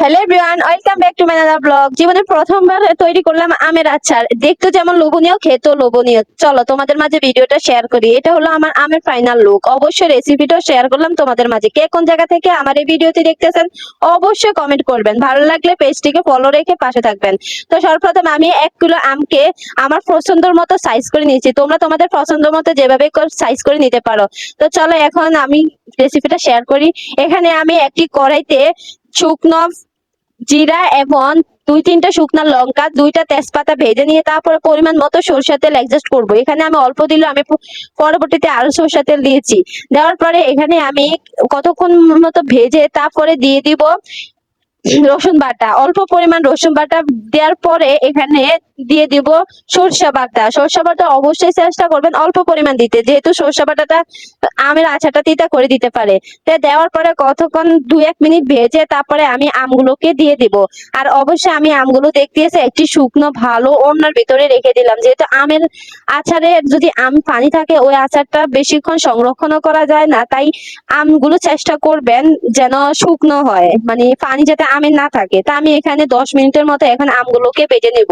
Hello everyone welcome back to my blog জীবনে প্রথমবার তৈরি করলাম আমের আচার। দেখতে যেমন লোভনীয়, খেতেও লোভনীয়। চলো তোমাদের মাঝে ভিডিওটা শেয়ার করি। এটা হলো আমার আমের ফাইনাল লুক অবশ্যই রেসিপিটা শেয়ার করলাম তোমাদের মাঝে। কে কোন জায়গা থেকে আমার এই ভিডিওটি দেখতেছেন, অবশ্যই কমেন্ট করবেন। ভালো লাগলে পেজটিকে ফলো রেখে পাশে থাকবেন। তো সর্বপ্রথম আমি এক কিলো আমকে আমার পছন্দের মতো সাইজ করে নিয়েছি। তোমরা তোমাদের পছন্দ মতো যেভাবে সাইজ করে নিতে পারো। তো চলো এখন আমি রেসিপিটা শেয়ার করি। এখানে আমি একটি কড়াইতে শুকনো জিরা এবং দুই তিনটা শুকনা লঙ্কা, দুইটা তেজপাতা ভেজে নিয়ে তারপরে পরিমাণ মতো সরষের তেল অ্যাডজাস্ট করব। এখানে আমি অল্প দিলে আমি পরবর্তীতে আরও সরষের তেল দিয়েছি। দেওয়ার পরে এখানে আমি কতক্ষণ মতো ভেজে তারপরে দিয়ে দিব রসুন বাটা। অল্প পরিমাণ রসুন বাটা দেওয়ার পরে এখানে দিয়ে দিব সরষে বাটা। সরষে বাটা অবশ্যই চেষ্টা করবেন অল্প পরিমাণ দিতে, যেহেতু সরষে বাটাটা আমের আচারটা তিতা করে দিতে পারে। তো দেওয়ার পরে কতক্ষণ দুই এক মিনিট ভেজে তারপরে আমি আমগুলোকে দিয়ে দিব। আর অবশ্যই আমি আমগুলো দেখতে এসে একটি শুকনো, ভালো ওড়নার ভিতরে রেখে দিলাম। যেহেতু আমের আচারে যদি আম পানি থাকে, ওই আচারটা বেশিক্ষণ সংরক্ষণও করা যায় না। তাই আমগুলো চেষ্টা করবেন যেন শুকনো হয়। মানে পানি যাতে আমের না থাকে। তা আমি এখানে দশ মিনিটের মতো এখন আমগুলোকে বেটে নেব।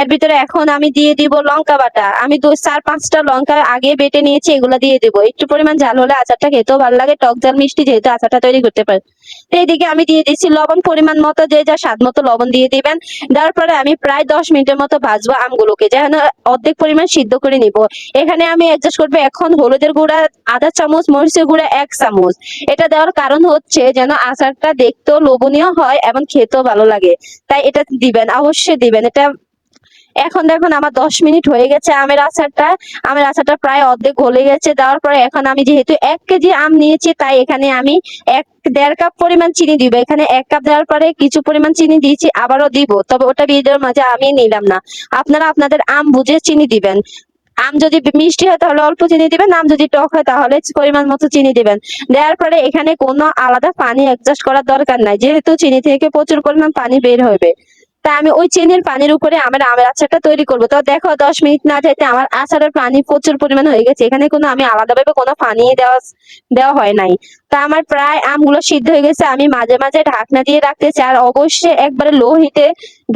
এর ভিতরে এখন আমি দিয়ে দিব লঙ্কা বাটা। আমি দু, চার, পাঁচটা লঙ্কা আগে বেটে নিয়েছি, এগুলো দিয়ে দিব। একটু পরিমাণ ঝাল হলে আচারটা খেতেও ভালো লাগে। টক ঝাল, মিষ্টি যেহেতু আচারটা তৈরি করতে পারে। এইদিকে আমি দিয়ে দিচ্ছি লবণ পরিমাণ মতো, যে যা স্বাদ মতো লবণ দিয়ে দিবেন। দেওয়ার পরে আমি প্রায় দশ মিনিটের মতো ভাজবো আমগুলোকে, যেন অর্ধেক পরিমাণ সিদ্ধ করে নিব। এখানে আমি অ্যাডজাস্ট করব এখন হলুদের গুঁড়া, আধা চামচ মরিচের গুঁড়া, এক চামচ। এটা দেওয়ার কারণ হচ্ছে যেন আচারটা দেখতেও লোভনীয় হয় এবং খেতেও ভালো লাগে। তাই এটা দিবেন, অবশ্যই দিবেন। এটা এখন দেখুন আমার দশ মিনিট হয়ে গেছে আমের আচারটা। আমের আচারটা প্রায় অর্ধেক গলে গেছে। দেওয়ার পরে এখন আমি যেহেতু এক কেজি আম নিয়েছি, তাই এখানে আমি এক, দেড় কাপ পরিমাণ চিনি দিব। এখানে এক কাপ দেওয়ার পরে কিছু পরিমাণ চিনি দিয়েছি, আবারও দিব। তবে ওটা ভিডিওর মাঝে আমি নিলাম না। আপনারা আপনাদের আম বুঝে চিনি দিবেন। আম যদি মিষ্টি হয় তাহলে অল্প চিনি দিবেন, আম যদি টক হয় তাহলে পরিমাণ মতো চিনি দিবেন। দেওয়ার পরে এখানে কোনো আলাদা পানি অ্যাডজাস্ট করার দরকার নাই, যেহেতু চিনি থেকে প্রচুর পরিমাণ পানি বের হবে তা আমি ওই চিনির পানির উপরে আমার আমের আচারটা তৈরি করব। তো দেখো, দশ মিনিট না যেতে আমার আচারের পানি প্রচুর পরিমাণ হয়ে গেছে। এখানে কোনো আমি আলাদাভাবে কোনো পানি দেওয়া দেওয়া হয় নাই। তা আমার প্রায় আমগুলো সিদ্ধ হয়ে গেছে। আমি মাঝে মাঝে ঢাকনা দিয়ে রাখতেছি আর অবশ্যই একবারে লো হিটে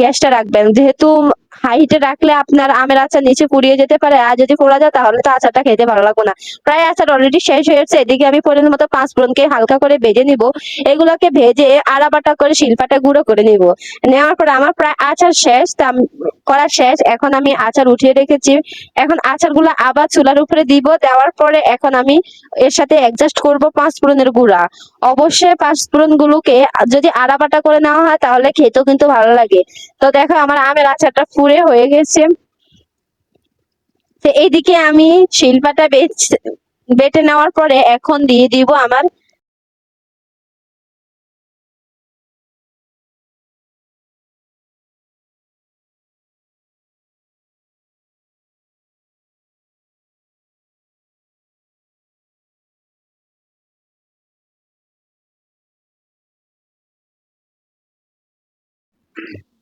গ্যাসটা রাখবেন। যেহেতু হাই হিটে রাখলে আপনার আমের আচার নিচে পুড়িয়ে যেতে পারে। আর যদি পোড়া যায়, তাহলে তো আচারটা খেতে ভালো লাগবে না। প্রায় আচার অলরেডি শেষ হয়েছে এদিকে আমি পরিমাণ মতো পাঁচ ফোড়নকে হালকা করে ভেজে নিব। এগুলোকে ভেজে আড়াবাটা করে শিলপাটা গুঁড়ো করে নিব। নেওয়ার পরে আমার প্রায় আচার শেষ করা শেষ। এখন আমি আচার উঠিয়ে রেখেছি। এখন আচারগুলো আবার চুলার উপরে দিব। দেওয়ার পরে এখন আমি এর সাথে অ্যাডজাস্ট করব পাঁচ ফোড়নের গুঁড়া। অবশ্যই পাঁচ ফোড়ন গুলোকে যদি আড়াবাটা করে নেওয়া হয়, তাহলে খেতেও কিন্তু ভালো লাগে। তো দেখো, আমার আমের আচারটা পুরে হয়ে গেছে। এইদিকে আমি শিলপাটা বেটে নেওয়ার পরে এখন দিয়ে দিব আমার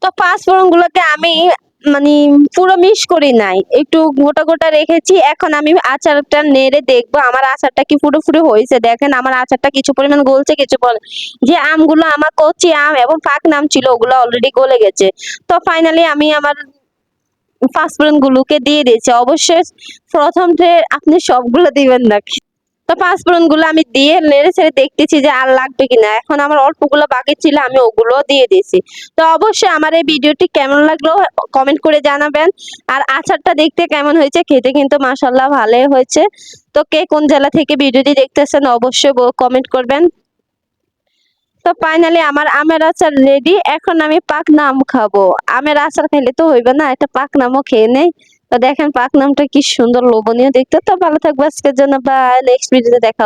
তো পাঁচ ফোড়ন গুলোতে আমি মানে পুরো মিক্স করি নাই। একটু গোটা গোটা রেখেছি, এখন আমি আচারটা নেড়ে দেখব আমার আচারটা কি পুরোপুরি হয়েছে। দেখেন আমার আচারটা কিছু পরিমাণ গলছে, কিছু যে আমগুলো আমার কচি আম এবং পাক নাম ছিল, ওগুলো অলরেডি গলে গেছে। তো ফাইনালি আমি আমার পাঁচফোড়ন গুলোকে দিয়ে দিয়েছি। অবশ্যই প্রথমতে আপনি সবগুলো দিবেন না তো পাঁচফোড়নগুলো আমি দিয়ে নেড়ে ছেড়ে দেখতেছি যে আর লাগবে কিনা। এখন আমার অল্পগুলো বাকি ছিল, আমি ওগুলো দিয়ে দিয়েছি। তো অবশ্যই আমার এই ভিডিওটি কেমন লাগল কমেন্ট করে জানাবেন। আর আচারটা দেখতে কেমন হয়েছে খেতে কিন্তু মাসাল্লাহ ভালোই হয়েছে। তো কে কোন জেলা থেকে ভিডিওটি দেখতেছেন অবশ্যই কমেন্ট করবেন। তো ফাইনালি আমার আমের আচার রেডি এখন আমি পাক নাম খাব। আমের আচার খাইলে তো হইবে না, একটা পাক নামও খেয়ে নেই। তো দেখেন পাক নামটা কি সুন্দর, লোভনীয় দেখতে। তো ভালো থাকব আজকের জন্য বা নেক্সট ভিডিওতে দেখা